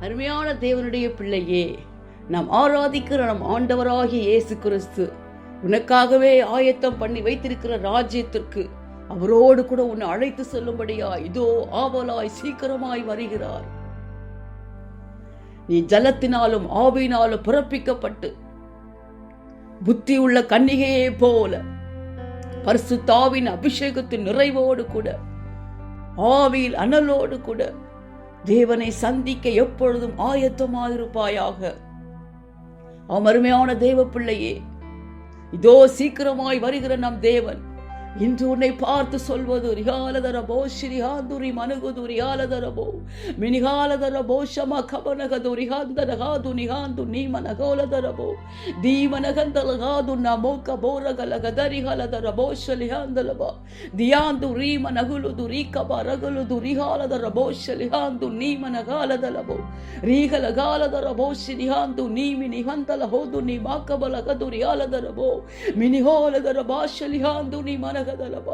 அருமையான தேவனுடைய பிள்ளையே நாம் ஆராதிக்கிற நம் ஆண்டவராகிய இயேசு கிறிஸ்து உனக்காகவே ஆயத்தம் பண்ணி வைத்திருக்கிற ராஜ்யத்திற்கு அவரோடு கூட உன்னை அழைத்து செல்லும்படியா இதோ ஆவலாய் சீக்கிரமாய் வருகிறார். நீ ஜலத்தினாலும் ஆவியினாலும் பிறப்பிக்கப்பட்டு புத்தி உள்ள கன்னிகையே போல பரிசுத்தாவின் அபிஷேகத்தின் நிறைவோடு கூட ஆவியில் அனலோடு கூட தேவனை சந்திக்க எப்பொழுதும் ஆயத்தமாயிருப்பாயாக. அமருமையான தேவ பிள்ளையே இதோ சீக்கிரமாய் வருகிற நம் தேவன். இன்று உன்னை பார்த்து சொல்வது ரிகாலதரபோ ஸ்ரீஹாந்துரி மனுகுது ரிகாலதரபோ மினிகாலதரபோ ஷம கபனகது ரிகாந்தனகாது நிகாந்து நீமனகோலதரபோ தீமனகந்தலகாது நமோ கபோரகலகதரிகலதரபோ ஷலிஹாந்தலபா தியாந்து ரீமனகுலுது ரீகப ரகுலுது ரிகாலதரபோ ஷலிஹாந்து நீமனகாலதலபோ ரீகலகாலதரபோ ஸ்ரீஹாந்து நீமி நிகந்தலஹோது நீ மாக்கபலகது ரியாலதரபோ மினிஹோலதரபா ஷலிஹாந்து நீ மன ಮಿನಿಹೋಲದರ ಭಾಷಲಿಹಾಂದು ನೀ ಮನಗದಲಬ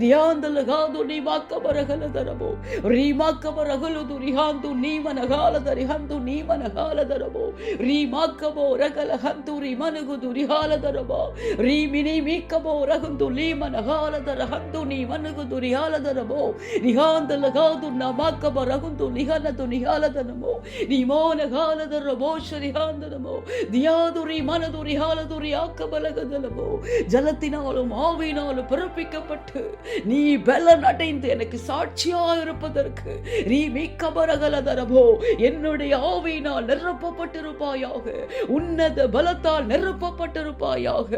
ದಿಯಾಂದಲಗಾದು ನೀ ಮಾಕಬರಗಲದರಬೋ ರೀಮಾಕಬರಗಲುದು ರಿಹಾಂದು ನೀ ಮನಗಾಲದ ರಿಹಂದು ನೀ ಮನಗಾಲದರಬೋ ರೀಮಾಕಬೋ ರಗಲ ಹಂದು ರಿ ಮನಗುದು ರಿಹಾಲದರಬ ರೀ ಮಿನಿ ಮೀಕಬೋ ರಹುಂದು ಲೀ ಮನಗಾಲದರ ಹಂದು ನೀ ಮನಗುದು ರಿಹಾಲದರಬೋ ರಿಹಾಂದಲಗಾದು ನ ಮಾಕಬ ರಹುಂದು ಲಿಹನದು ನಿಹಾಲದನಮೋ ನೀ ಮೋನಗಾಲದರ ಬೋಷ ರಿಹಾಂದನಮೋ தியாதுரி மனதுரி ஹாலதுரி ஆக்கபலகதலமோ ஜலத்தினாலும் ஆவியினாலும் பிறப்பிக்கப்பட்டு நீ பலன் அடைந்து எனக்கு சாட்சியா இருப்பதற்கு நீ மிக்கபரகலதரமோ என்னுடைய ஆவியினால் நிரப்பப்பட்டிருப்பாயாக உன்னத பலத்தால் நிரப்பப்பட்டிருப்பாயாக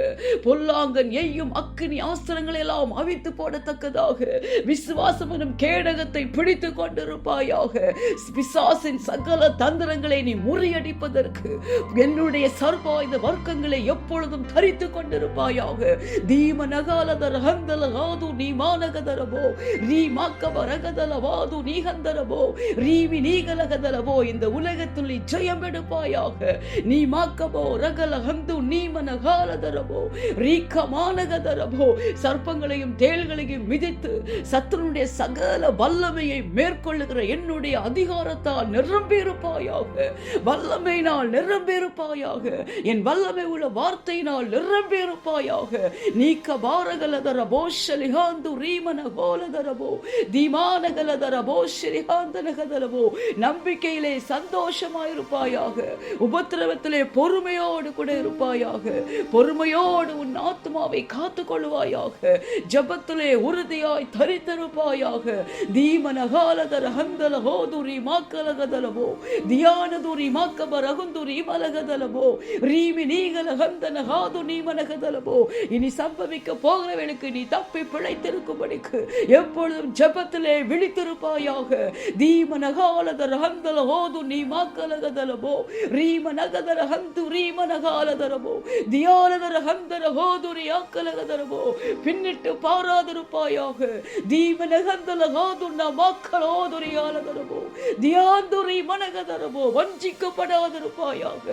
பொல்லாங்கன் எய்யும் அக்கினி ஆஸ்திரங்களை எல்லாம் அவித்து போடத்தக்கதாக விசுவாசம் எனும் கேடகத்தை பிடித்துக் கொண்டிருப்பாயாக பிசாசின் சகல தந்திரங்களை நீ முறியடிப்பதற்கு என்னுடைய சர்வாயுத வர்க்கங்களை எப்பொழுதும் தரித்து கொண்டிருப்பாயாக தீம நகாலதர காது நீ மானகதரபோ நீ மாக்கப ரகதலவாது நீ ஹந்தரபோ ரீவி இந்த உலகத்தில் நீ ஜெயம் எடுப்பாயாக நீ மாக்கபோ ரகல ஹந்து நீ மனகாலதரபோ ரீக்கமானகதரபோ சர்ப்பங்களையும் தேள்களையும் மிதித்து சத்துருடைய சகல வல்லமையை மேற்கொள்ளுகிற என்னுடைய அதிகாரத்தால் நிரம்பியிருப்பாயாக. வல்லமையினால் நிரம்பியிருப்பாயாக. என் வல்லமை உள்ள வார்த்தையினால் நிரம்பியிருப்பாயாக. நீக்க பாரகலதர போஷலிகாந்து ரீமன கோலதரபோ தீமானகலதரபோ போஷலிகாந்தனகதரபோ நம்பிக்கையிலே சந்தோஷமாயிருப்பாயாக உபத்திரவத்திலே பொறுமையோடு கூட இருப்பாயாக பொறுமையோடு உன் ஆத்மாவை காத்துக் கொள்வாயாக ஜபத்திலே உறுதியாய் தரித்திருப்பாயாக தீமனகாலதர ஹந்தல ஹோதுரி மாக்கலகதலபோ தியானதுரி மாக்கப ரகுந்துரி மலகதலபோ ரீமி நீகல ஹந்தன ஹாது நீமனகதலபோ இனி சம்பவிக்க போகிறவனுக்கு நீ நீ தப்பி பிழைத்திருக்கும்படிக்கு எப்பொழுதும் ஜபத்திலே விழித்திருப்பாயாக. தீமனகாலதர ஹந்தல ஹோது நீ மாக்கலகதலபோ ரீமனகதர ஹந்து ரீமனகாலதரபோ தியாலதர ஹந்தர ஹோதுரி ஆக்கலகதரபோ பின்னிட்டு பாராதிருப்பாயாக. தீமனகந்தல ஹாதுன்னா மாக்களோதுரி ஆலதரபோ தியாந்துரி மனகதரபோ வஞ்சிக்கப்படாதிருப்பாயாக.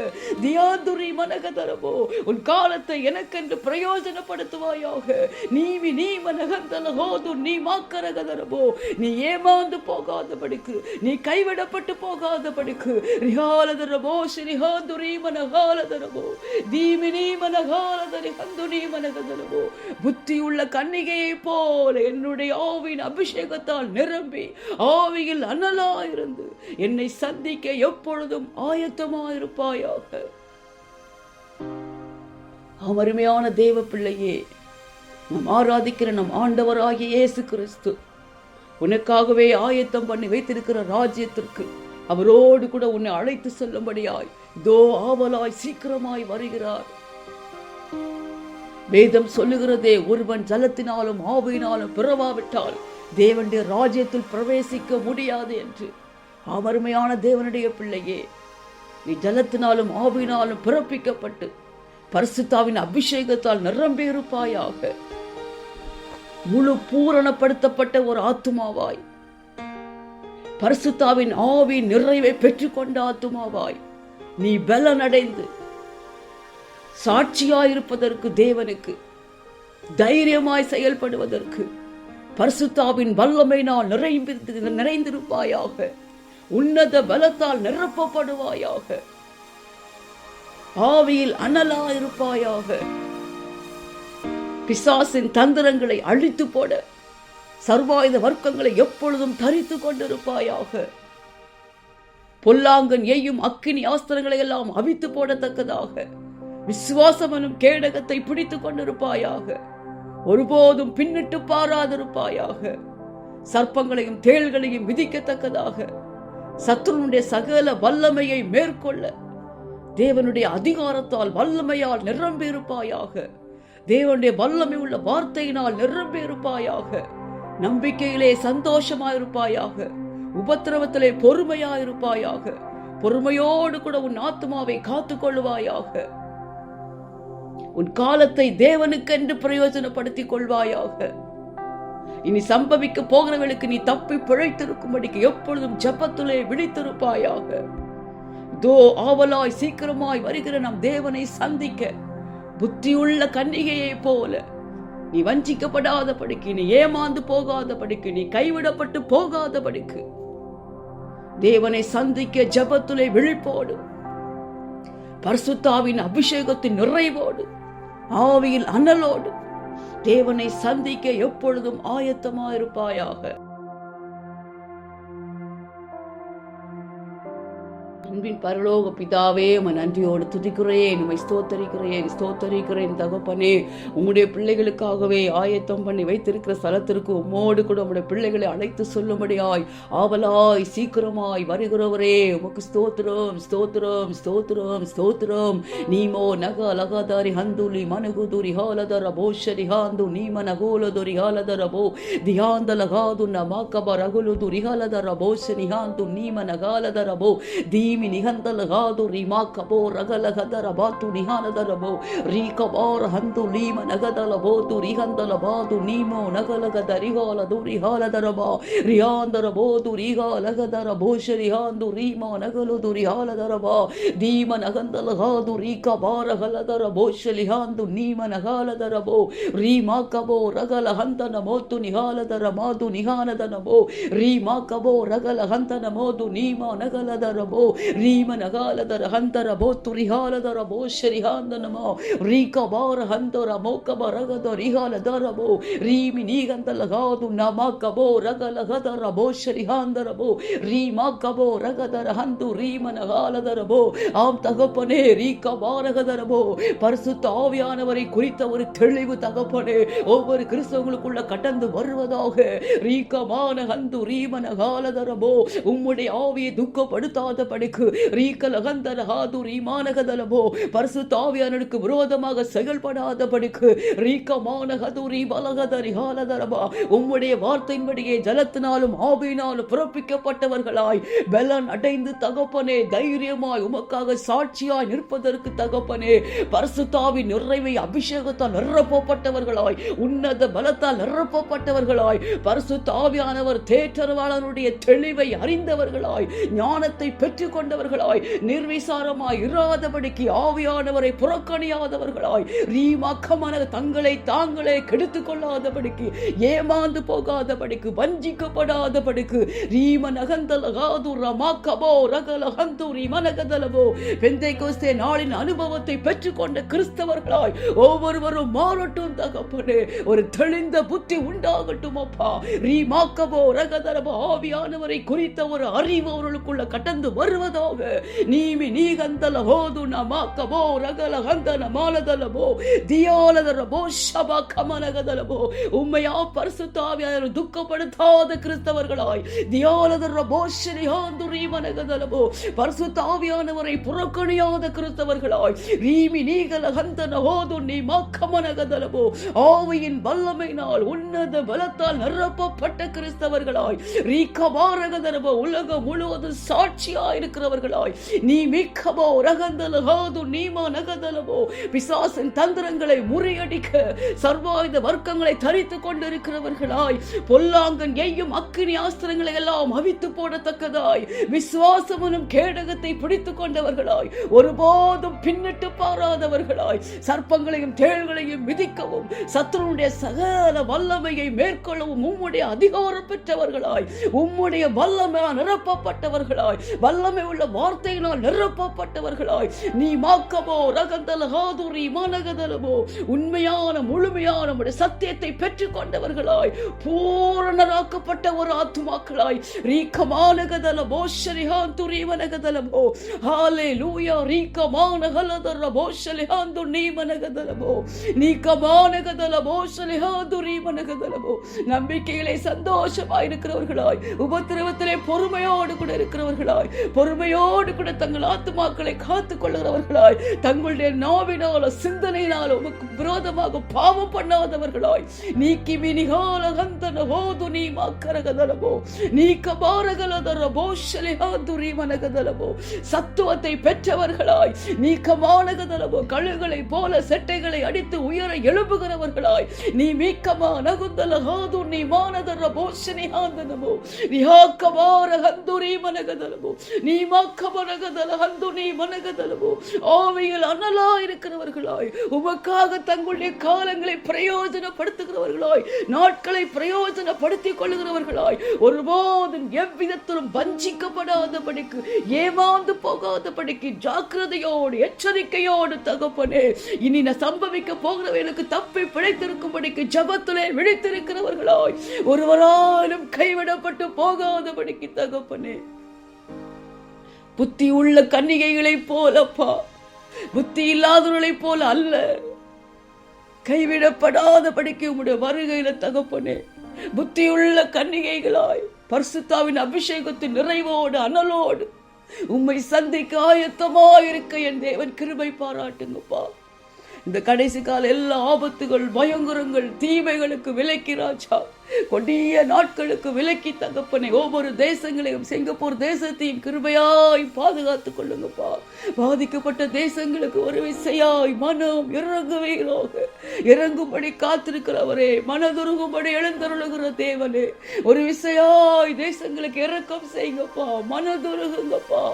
தியாந்துரி மனகதரபோ உன் காலத்தை எனக்கென்று பிரயோஜனப்படுத்துவாயாக. நீ நீவி நீ மனகந்தல ஹோது நீ மாக்கரகதரபோ நீ ஏமாந்து போகாத படிக்கு நீ கைவிடப்பட்டு போகாத படிக்கு ரிஹாலதரபோ ஸ்ரீஹாந்துரி மனகாலதரபோ. தீமி நீ மனகாலதரி ஹந்துரி மனகதரபோ. புத்தியுள்ள கன்னிகையை போல என்னுடைய ஆவின் அபிஷேகத்தால் நிரம்பி ஆவியில் அனலாயிருந்து என்னை சந்திக்க எப்பொழுதும் ஆயத்தமாயிருப்பாயாக. அமருமையான தேவ பிள்ளையே நாம் ஆராதிக்கிற நம் ஆண்டவராகிய இயேசு கிறிஸ்து. உனக்காகவே ஆயத்தம் பண்ணி வைத்திருக்கிற ராஜ்யத்திற்கு அவரோடு கூட உன்னை அழைத்து செல்லும்படியாய் தோ ஆவலாய் சீக்கிரமாய் வருகிறார். வேதம் சொல்லுகிறதே ஒருவன் ஜலத்தினாலும் ஆவியினாலும் பிறவாவிட்டால் தேவனுடைய ராஜ்யத்தில் பிரவேசிக்க முடியாது என்று. அவருமையான தேவனுடைய பிள்ளையே நீ ஜலத்தினாலும் ஆவினாலும் பிறப்பிக்கப்பட்டு பரிசுத்தாவின் அபிஷேகத்தால் நிரம்பியிருப்பாயாக. இருப்பாயாக முழு பூரணப்படுத்தப்பட்ட ஒரு ஆத்துமாவாய். பரிசுத்தாவின் ஆவி நிறைவை பெற்றுக்கொண்ட ஆத்துமாவாய். நீ பலனடைந்து சாட்சியாயிருப்பதற்கு தேவனுக்கு தைரியமாய் செயல்படுவதற்கு பரிசுத்தாவின் வல்லமை நான் நிறைந்து நிறைந்திருப்பாயாக. உன்னத பலத்தால் நிரப்பப்படுவாயாக. ஆவியில் அனலாயிருப்பாயாக. பிசாசின் தந்திரங்களை அழித்து போட சர்வாயுத வர்க்கங்களை எப்பொழுதும் தரித்து கொண்டிருப்பாயாக. பொல்லாங்கன் எய்யும் அக்கினி ஆஸ்திரங்களை எல்லாம் அவித்து போடத்தக்கதாக. விசுவாசமனும் கேடகத்தை பிடித்துக் கொண்டிருப்பாயாக. ஒருபோதும் பின்னிட்டு பாராதிருப்பாயாக. சர்ப்பங்களையும் தேள்களையும் விதிக்கத்தக்கதாக. சத்ருனுடைய சகல வல்லமையை மேற்கொள்ள தேவனுடைய அதிகாரத்தால் வல்லமையால் நிரம்பியிருப்பாயாக. தேவனுடைய வல்லமை உள்ள வார்த்தையினால் நிரம்பியிருப்பாயாக. நம்பிக்கையிலே சந்தோஷமாயிருப்பாயாக. உபத்திரவத்திலே பொறுமையாயிருப்பாயாக. பொறுமையோடு கூட உன் ஆத்மாவை காத்துக்கொள்வாயாக. உன் காலத்தை தேவனுக்கென்று பிரயோஜனப்படுத்திக் கொள்வாயாக. இனி சம்பவிக்க போகிறவர்களுக்கு நீ தப்பி பிழைத்திருக்கும்படிக்கு எப்பொழுதும் ஜெபத்திலே விழித்திருப்பாயாக. இதோ ஆவலாய் சீக்கிரமாய் வருகிற நம் தேவனை சந்திக்க. புத்தியுள்ள கன்னிகையைப் போல. நீ வஞ்சிக்கப்படாத படிக்கு நீ ஏமாந்து போகாத படிக்கு நீ கைவிடப்பட்டு போகாத படிக்கு தேவனை சந்திக்க ஜெபத்திலே விழிப்போடு. பரிசுத்தாவின் அபிஷேகத்தின் நிறைவோடு. ஆவியில் அனலோடு. தேவனை சந்திக்க எப்பொழுதும் ஆயத்தமாயிருப்பாயாக. அன்பின் பரலோக பிதாவே உமை நன்றியோடு துதிக்கிறேன் உமை ஸ்தோத்தரிக்கிறேன் ஸ்தோத்தரிக்கிறேன் தகப்பனே. உங்களுடைய பிள்ளைகளுக்காகவே ஆயத்தம் பண்ணி வைத்திருக்கிற ஸ்தலத்திற்கு உம்மோடு கூட உங்களுடைய பிள்ளைகளை அழைத்து சொல்லும்படியாய் ஆவலாய் சீக்கிரமாய் வருகிறவரே உமக்கு ஸ்தோத்திரம் ஸ்தோத்திரம் ஸ்தோத்திரம் ஸ்தோத்திரம். நீமோ நக லகாதாரி ஹந்துலி மனகுதுரி ஹாலதர போஷரி ஹாந்து நீம நகோலதுரி ஹாலதர போ தியாந்த லகாது நமாக்கப ரகுலுது ரிஹாலதர போஷரி ஹாந்து நீம நகாலதர போ தி ஈமி நிகந்தல காது ரிமா கபோ ரகல கதர பாத்து நிகானதர போ ரீ கபார் ஹந்து லீம நகதல போது ரிகந்தல பாது நீமோ நகலகத ரிகால துரிகாலதர பா ரியாந்தர போது ரிகாலகதர போஷ ரிஹாந்து ரீமா நகலு துரிகாலதர பா தீம நகந்தல காது ரீ கபார ஹலதர போஷ லிஹாந்து நீம நகாலதர போ ரீமா கபோ ரகல ஹந்தன மோத்து நிகாலதர மாது நிகானதன போ ரீமா கபோ ரகல ஹந்தன மோது நீமா நகலதர போ ரீமனகாலதர ஹந்தர போத்து ரிஹாலதர போஷரிஹாந்த நமோ ரீகபார ஹந்தர மோக்கப ரகத ரிஹாலதர போ ரீமி நீகந்தல காது நமாக்கபோ ரகலகதர போஷரிஹாந்தர போ ரீமாக்கபோ ரகதர ஹந்து ரீமனகாலதர போ ஆம் தகப்பனே ரீகபாரகதர போ பரிசுத்த ஆவியானவரை குறித்த ஒரு தெளிவு தகப்பனே ஒவ்வொரு கிறிஸ்தவங்களுக்குள்ள கடந்து வருவதாக ரீகமான ஹந்து ரீமன காலதரபோ உம்முடைய ஆவியை துக்கப்படுத்தாதபடி படிக்கு ரீகல கந்தர ஹாது ரீமானகதர பரிசு தாவியானனுக்கு விரோதமாக செயல்படாத படிக்கு ரீகமான ஹது பலகதரி ஹாலதரபா உம்முடைய வார்த்தையின்படியே ஜலத்தினாலும் ஆவியினாலும் பிறப்பிக்கப்பட்டவர்களாய் பலன் அடைந்து தகப்பனே தைரியமாய் உமக்காக சாட்சியாய் நிற்பதற்கு தகப்பனே பரிசுத்தாவின் நிறைவை அபிஷேகத்தால் நிரப்பப்பட்டவர்களாய் உன்னத பலத்தால் நிரப்பப்பட்டவர்களாய் பரிசு தாவியானவர் தேற்றரவாளனுடைய தெளிவை அறிந்தவர்களாய் ஞானத்தை பெற்றுக் கொண்டவர்களாய் நிர்விசாரமாய் இராதபடிக்கு ஆவியானவரை புறக்கணியாதவர்களாய் ரீமாக்கமான தங்களை தாங்களே கெடுத்துக் கொள்ளாதபடிக்கு ஏமாந்து போகாதபடிக்கு வஞ்சிக்கப்படாதபடிக்கு ரீம நகந்தலகாது ரமாக்கபோ ரகலகந்து ரீமனகதலபோ பெந்தை கோஸ்தே நாளின் அனுபவத்தை பெற்றுக்கொண்ட கிறிஸ்தவர்களாய் ஒவ்வொருவரும் மாறட்டும் தகப்பனே ஒரு தெளிந்த புத்தி உண்டாகட்டும் அப்பா. ரீமாக்கபோ ரகதலபோ ஆவியானவரை குறித்த ஒரு அறிவு அவர்களுக்குள்ள கடந்து வருவதாக நீமி நீகந்தல ஹோது நமாக்கபோ ரகலகந்தன மாலதலபோ தியாலதரபோ ஷபா கமனகதலபோ உண்மையா பரிசுத்தாவியார் துக்கப்படுத்தாத கிறிஸ்தவர்களாய் தியாலதர ஸ்ரீஹாந்து ஹாந்து ரீமனகதலபோ பரிசுத்தாவியானவரை புறக்கணியாத கிறிஸ்தவர்களாய் ரீமி நீகல ஹந்தன ஹோது நீ மாக்கமனகதலபோ ஆவியின் வல்லமையினால் உன்னத பலத்தால் நிரப்பப்பட்ட கிறிஸ்தவர்களாய் ரீக்கபாரகதரபோ உலகம் முழுவதும் சாட்சியாயிருக்க இருக்கிறவர்களாய். நீ மிக்கமோ ரகந்தலகாது நீமா நகதலவோ. பிசாசின் தந்திரங்களை முறியடிக்க சர்வாயுத வர்க்கங்களை தரித்து கொண்டிருக்கிறவர்களாய். பொல்லாங்கன் எய்யும் அக்கினி ஆஸ்திரங்களை எல்லாம் அவித்து போடத்தக்கதாய். விசுவாசமனும் கேடகத்தை பிடித்து கொண்டவர்களாய். ஒருபோதும் பின்னிட்டு பாராதவர்களாய். சர்ப்பங்களையும் தேள்களையும் மிதிக்கவும் சத்துருடைய சகல வல்லமையை மேற்கொள்ளவும் உம்முடைய அதிகாரம் பெற்றவர்களாய். உம்முடைய வல்லமையால் நிரப்பப்பட்டவர்களாய். வல்லமை உள்ள வார்த்தையினால் நிரப்பப்பட்டவர்களாய். நீ மாக்கமோ ரகந்தல ஹாதுரி மனகதலமோ உண்மையான முழுமையான நம்முடைய சத்தியத்தை பெற்றுக் கொண்டவர்களாய் பூரணராக்கப்பட்ட ஒரு ஆத்துமாக்களாய். ரீக்கமானகதல போஷரிஹாந்து ரீவனகதலமோ ஹாலே லூயா ரீக்கமானகலதர போஷலிஹாந்து நீமனகதலமோ நீக்கமானகதல போஷலிஹாந்து ரீமனகதலமோ நம்பிக்கையிலே சந்தோஷமாய் இருக்கிறவர்களாய் உபத்திரவத்திலே பொறுமையோடு கூட இருக்கிறவர்களாய். பொறுமையோடு கூட தங்கள் ஆத்துமாக்களை காத்து கொள்கிறவர்களாய் தங்களுடைய நாவினால சிந்தனையினால் உமக்கு விரோதமாக பாவம் பண்ணாதவர்களாய். நீக்கி மினிகாலகந்தன ஹோது நீ மாக்கரகதலமோ நீ கபாரகலதரபோ ஷலிஹாதுரி மனகதலமோ சத்துவத்தை பெற்றவர்களாய் நீக்கமானகதலமோ கழுகளை போல செட்டைகளை அடித்து உயர எழுப்புகிறவர்களாய் நீ மீக்கமா நகுந்தல ஹாது நீ மானதரபோ ஷனிஹாந்தனமோ நீ ஹாக்கபாரகந்துரி மனகதலமோ நீ நீமாக்க மனகதல அந்துணி மனகதலவோ ஆவையில் அனலா இருக்கிறவர்களாய் உமக்காக தங்களுடைய காலங்களை பிரயோஜனப்படுத்துகிறவர்களாய் நாட்களை பிரயோஜனப்படுத்திக் கொள்ளுகிறவர்களாய் ஒருபோதும் எவ்விதத்திலும் வஞ்சிக்கப்படாதபடிக்கு ஏமாந்து போகாதபடிக்கு ஜாக்கிரதையோடு எச்சரிக்கையோடு தகப்பனே இனி நான் சம்பவிக்க போகிறவர்களுக்கு தப்பி பிழைத்திருக்கும்படிக்கு ஜபத்திலே விழித்திருக்கிறவர்களாய் ஒருவராலும் கைவிடப்பட்டு போகாதபடிக்கு தகப்பனே. புத்தி உள்ள கன்னிகைகளைப் போலப்பா. புத்தி இல்லாதவர்களைப் போல அல்ல. கைவிடப்படாதபடிக்கு உடைய வருகையில தகப்பனே புத்தியுள்ள கன்னிகைகளாய் பரிசுத்தாவின் அபிஷேகத்தின் நிறைவோடு அனலோடு உம்மை சந்திக்க ஆயத்தமாயிருக்க என் தேவன் கிருபை பாராட்டுங்கப்பா. இந்த கடைசி கால எல்லா ஆபத்துகள் பயங்கரங்கள் தீமைகளுக்கு விலக்கி ராஜா. கொடிய நாட்களுக்கு விலக்கி தகப்பனை ஒவ்வொரு தேசங்களையும் சிங்கப்பூர் தேசத்தையும் கிருபையாய் பாதுகாத்துக் கொள்ளுங்கப்பா. பாதிக்கப்பட்ட தேசங்களுக்கு ஒரு விசையாய் மனம் இறங்குவீராக இறங்கும்படி காத்திருக்கிறவரே மனதுருகும்படி எழுந்தருளுகிற தேவனே. ஒரு விசையாய் தேசங்களுக்கு இறக்கம் செய்யுங்கப்பா மனதுருகுங்கப்பா.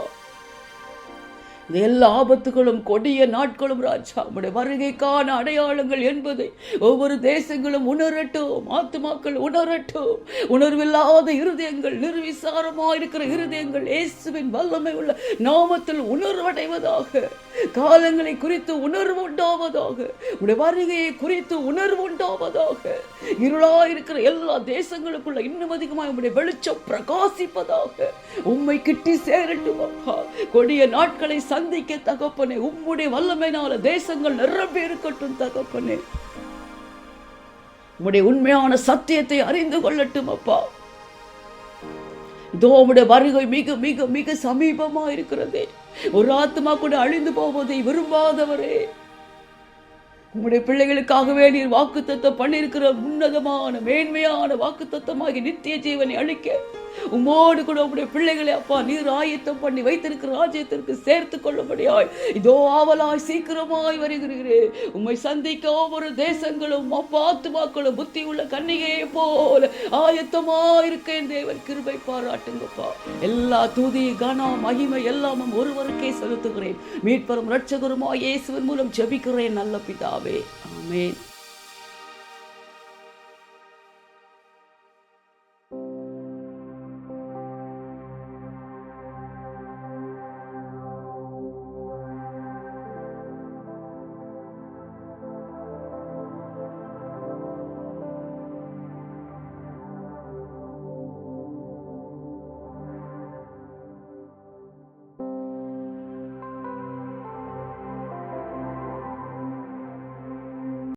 இந்த எல்லா ஆபத்துகளும் கொடிய நாட்களும் ராஜா. உடைய வருகைக்கான அடையாளங்கள் என்பதை ஒவ்வொரு தேசங்களும் உணரட்டும். ஆத்துமாக்கள் உணரட்டும். உணர்வில்லாத இருதயங்கள் நிர்விசாரமாக இருக்கிற இருதயங்கள் இயேசுவின் வல்லமை உள்ள நாமத்தில் உணர்வடைவதாக காலங்களை குறித்து உணர்வு உண்டாவதாக உடைய வருகையை குறித்து உணர்வு உண்டாவதாக இருளா இருக்கிற எல்லா தேசங்களுக்குள்ள இன்னும் அதிகமாக உடைய வெளிச்சம் பிரகாசிப்பதாக உண்மை கிட்டி சேரட்டும் கொடிய நாட்களை சந்திக்க தகப்பனே உம்முடைய வல்லமையினால தேசங்கள் நிரம்பி இருக்கட்டும் தகப்பனே. உம்முடைய உண்மையான சத்தியத்தை அறிந்து கொள்ளட்டும் அப்பா. இதோ உடைய வருகை மிக மிக மிக சமீபமா இருக்கிறதே. ஒரு ஆத்மா கூட அழிந்து போவதை விரும்பாதவரே. உம்முடைய பிள்ளைகளுக்காகவே நீர் வாக்குத்தத்தம் பண்ணியிருக்கிற உன்னதமான மேன்மையான வாக்குத்தத்தமாகி நித்திய ஜீவனை அளிக்க உமோடு கூட உம்முடைய பிள்ளைகளை அப்பா நீர் ஆயத்தம் பண்ணி வைத்திருக்கிற ராஜ்யத்திற்கு சேர்த்து கொள்ளும்படியாய் இதோ ஆவலாய் சீக்கிரமாய் வருகிறேன் உம்மை சந்திக்க ஒவ்வொரு தேசங்களும் அப்பா ஆத்துமாக்களும் புத்தி உள்ள கன்னிகையை போல ஆயத்தமா இருக்கேன் தேவன் கிருபை பாராட்டுங்கப்பா. எல்லா துதி கனா மகிமை எல்லாமும் ஒருவருக்கே செலுத்துகிறேன். மீட்பரும் ரட்சகருமாய் இயேசுவின் மூலம் ஜெபிக்கிறேன் நல்ல பிதாவே. ஆமேன்.